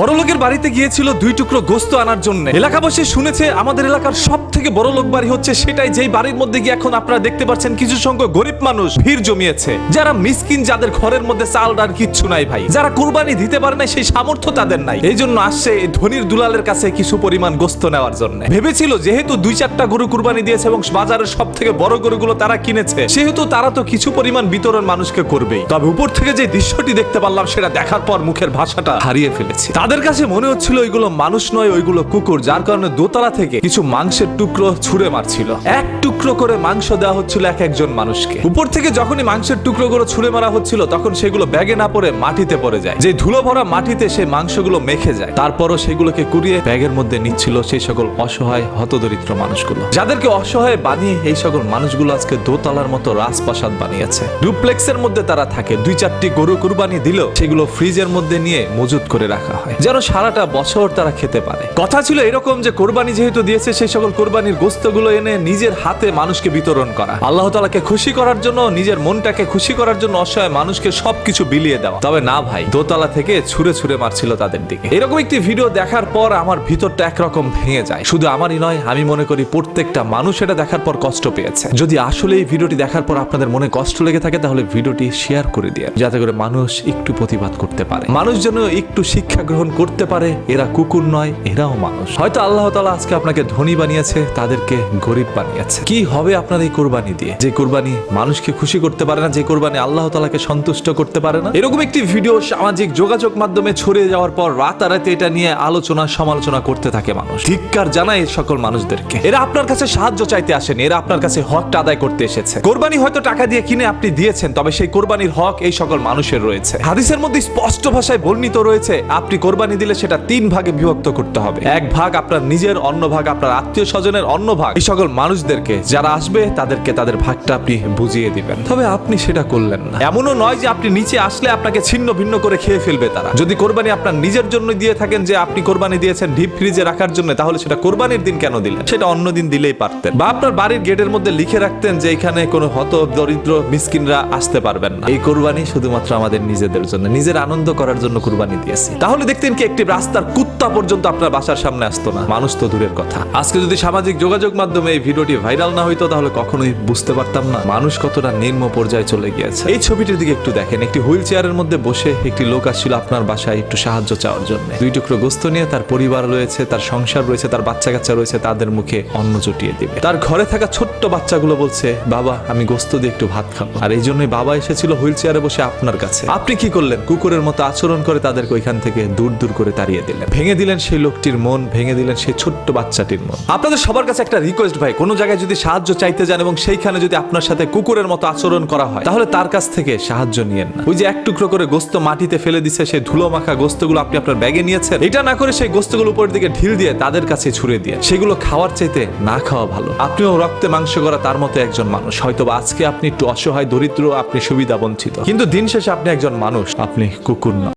বড় লোকের বাড়িতে গিয়েছিল দুই টুকরো গোস্ত আনার জন্য। এলাকাবাসী শুনেছে, আমাদের এলাকার সব থেকে বড় লোক বাড়ি হচ্ছে সেটাই, যেই বাড়ির মধ্যে গিয়ে এখন আপনারা দেখতে পাচ্ছেন কিছু সংখ্যক গরিব মানুষ ভিড় জমিয়েছে। যারা মিসকিন যাদের ঘরের মধ্যে চাল ডাল কিচ্ছু নাই ভাই। যারা কুরবানি দিতে পারে না সেই সামর্থ্য তাদের নাই। এই জন্য আসছে ধনির দুলালের কাছে কিছু পরিমাণ গোস্ত নেওয়ার জন্য। ভেবেছিল যেহেতু দুই চারটা গরু কুরবানি দিয়েছে এবং বাজারের সব থেকে বড় গরুগুলো তারা কিনেছে, সেহেতু তারা তো কিছু পরিমাণ বিতরণ মানুষকে করবেই। তবে উপর থেকে যে দৃশ্যটি দেখতে পারলাম, সেটা দেখার পর মুখের ভাষাটা হারিয়ে ফেলেছি। তাদের কাছে মনে হচ্ছিল ওইগুলো মানুষ নয়, ওইগুলো কুকুর, যার কারণে দোতলা থেকে কিছু মাংসের টুকরো ছুঁড়ে মারছিল। এক টুকরো করে মাংস দেওয়া হচ্ছিল এক একজন মানুষকে। উপর থেকে যখনই মাংসের টুকরোগুলো ছুঁড়ে মারা হচ্ছিল, তখন সেগুলো ব্যাগে না পড়ে মাটিতে পড়ে যায়। যে ধুলো ভরা মাটিতে সেই মাংসগুলো মেখে যায়। তারপরও সেগুলোকে কুড়িয়ে ব্যাগের মধ্যে নিচ্ছিল সেই সকল অসহায়, হতদরিদ্র মানুষগুলো। যাদেরকে অসহায় বানিয়ে এই সকল মানুষগুলো আজকে দোতলার মতো রাজপ্রাসাদ বানিয়েছে। ডুপ্লেক্সের মধ্যে তারা থাকে। দুই চারটি গরু কুরবানি দিলেও সেগুলো ফ্রিজের মধ্যে নিয়ে মজুত করে রাখা হয়। যেন সারাটা বছর তারা খেতে পারে। কথা ছিল এরকম যে কোরবানি যেহেতু দিয়েছে, সেই সকল কোরবানির গোস্তগুলো এনে নিজের হাতে মানুষকে বিতরণ করা। আল্লাহ তালাকে খুশি করার জন্য, নিজের মনটাকে খুশি করার জন্য অসহায় মানুষকে সবকিছু বিলিয়ে দেওয়া। তবে না ভাই, দোতলা থেকে ছুঁড়ে ছুঁড়ে মারছিল তাদের দিকে। এরকম একটি ভিডিও দেখার পর আমার ভিতরটা একরকম ভেঙে যায়। শুধু আমারই নয়, আমি মনে করি প্রত্যেকটা মানুষ এটা দেখার পর কষ্ট পেয়েছে। যদি আসলে এই ভিডিওটি দেখার পর আপনাদের মনে কষ্ট লেগে থাকে, তাহলে ভিডিওটি শেয়ার করে দিয়ে, যাতে করে মানুষ একটু প্রতিবাদ করতে পারে। মানুষ যেন একটু শিক্ষা গ্রহণ করতে পারে, এরা কুকুর নয়, এরাও মানুষ। হয়তো আল্লাহ তালা আজকে আপনাকে ধনী বানিয়েছে, তাদেরকে গরিব বানিয়েছে। কি হবে আপনার এই কোরবানি দিয়ে? যে কোরবানি মানুষকে খুশি করতে পারে না, যে কোরবানি আল্লাহ তালাকে সন্তুষ্ট করতে পারে না? এরকম একটি ভিডিও সামাজিক যোগাযোগ মাধ্যমে ছড়িয়ে যাওয়ার পর রাতারাতি এটা নিয়ে আলোচনা, সমালোচনা করতে থাকে মানুষ। ধিক্কার জানায় সকল মানুষদেরকে। এরা আপনার কাছে সাহায্য চাইতে আসেনি, এরা আপনার কাছে হকটা আদায় করতে এসেছে। কোরবানি হয়তো টাকা দিয়ে কিনে আপনি দিয়েছেন, তবে সেই কোরবানির হক এই সকল মানুষের রয়েছে। হাদিসের মধ্যে স্পষ্ট ভাষায় বর্ণিত রয়েছে, আপনি কোরবানি দিলে সেটা তিন ভাগে বিভক্ত করতে হবে। এক ভাগ আপনার নিজের, অন্য ভাগ আপনার আত্মীয় স্বজনের, অন্য ভাগ এই সকল মানুষদেরকে। যারা আসবে, তাদেরকে তাদের ভাগটা আপনি বুঝিয়ে দিবেন। তবে আপনি সেটা করলেন না। এমনও নয় যে আপনি নিচে আসলে আপনাকে ছিন্ন ভিন্ন করে খেয়ে ফেলবে তারা। যদি কোরবানি আপনার নিজের জন্য দিয়ে থাকেন যে আপনি কোরবানি দিয়েছেন ডিপ ফ্রিজে রাখার জন্য, তাহলে সেটা কোরবানির দিন কেন দিলেন? সেটা অন্য দিন দিলেই পারতেন। বা আপনার বাড়ির গেটের মধ্যে লিখে রাখতেন যে এখানে কোনো হত দরিদ্র মিসকিনরা আসতে পারবেন না। এই কোরবানি শুধুমাত্র আমাদের নিজেদের জন্য, নিজের আনন্দ করার জন্য কোরবানি দিয়েছি। তাহলে দেখতেন কি একটি রাস্তার কুত্তা পর্যন্ত আপনার বাসার সামনে আসতো না। মানুষ তো দূরের কথা। আজকে যদি সামাজিক যোগাযোগ মাধ্যমে এই ভিডিওটি ভাইরাল না হইতো, তাহলে কখনোই বুঝতে পারতাম না মানুষ কতটা নিম্ন পর্যায়ে চলে গিয়েছে। এই ছবিটির দিকে একটু দেখেন। একটি হুইল চেয়ারের মধ্যে বসে একটি লোক আসছিল আপনার বাসায় একটু সাহায্য চাওয়ার জন্য। দুই টুকরো গোস্ত নিয়ে তার পরিবার রয়েছে, তার সংসার রয়েছে, তার বাচ্চা কাচ্চা রয়েছে, তাদের মুখে অন্ন জুটিয়ে দিবে। তার ঘরে থাকা ছোট্ট বাচ্চাগুলো বলছে, বাবা, আমি গোস্ত দিয়ে একটু ভাত খাব। আর এই জন্যই বাবা এসেছিল হুইল চেয়ারে বসে আপনার কাছে। আপনি কি করলেন? কুকুরের মতো আচরণ করে তাদেরকে ওইখান থেকে দূর দূর করে তাড়িয়ে দিলেন। ভেঙে দিলেন সেই লোকটির মন, ভেঙে দিলেন সেই ছোট্ট বাচ্চাটির মন। আপনাদের সবার কাছে একটা রিকোয়েস্ট ভাই, কোনো জায়গায় যদি সাহায্য চাইতে যান এবং সেইখানে যদি আপনার সাথে কুকুরের মতো আচরণ করা হয়, তাহলে তার কাছ থেকে সাহায্য নিয়েন না। ওই যে এক টুকরো করে গোস্ত মাটিতে ফেলে দিছে, সেই ধুলো মাখা গোস্তগুলো আপনি আপনার ব্যাগে নিয়েছেন, এটা না করে সেই গোস্তগুলো উপরের দিকে ঢিল দিয়ে তাদের কাছে ছুড়ে দিয়ে, সেগুলো খাওয়ার চাইতে না খাওয়া ভালো। আপনিও রক্তে মাংস করা তার মতো একজন মানুষ হয়তো আজকে আপনি একটু অসহায়, দরিদ্র, আপনি সুবিধা বঞ্চিত কিন্তু দিন শেষে আপনি একজন মানুষ, আপনি কুকুর না।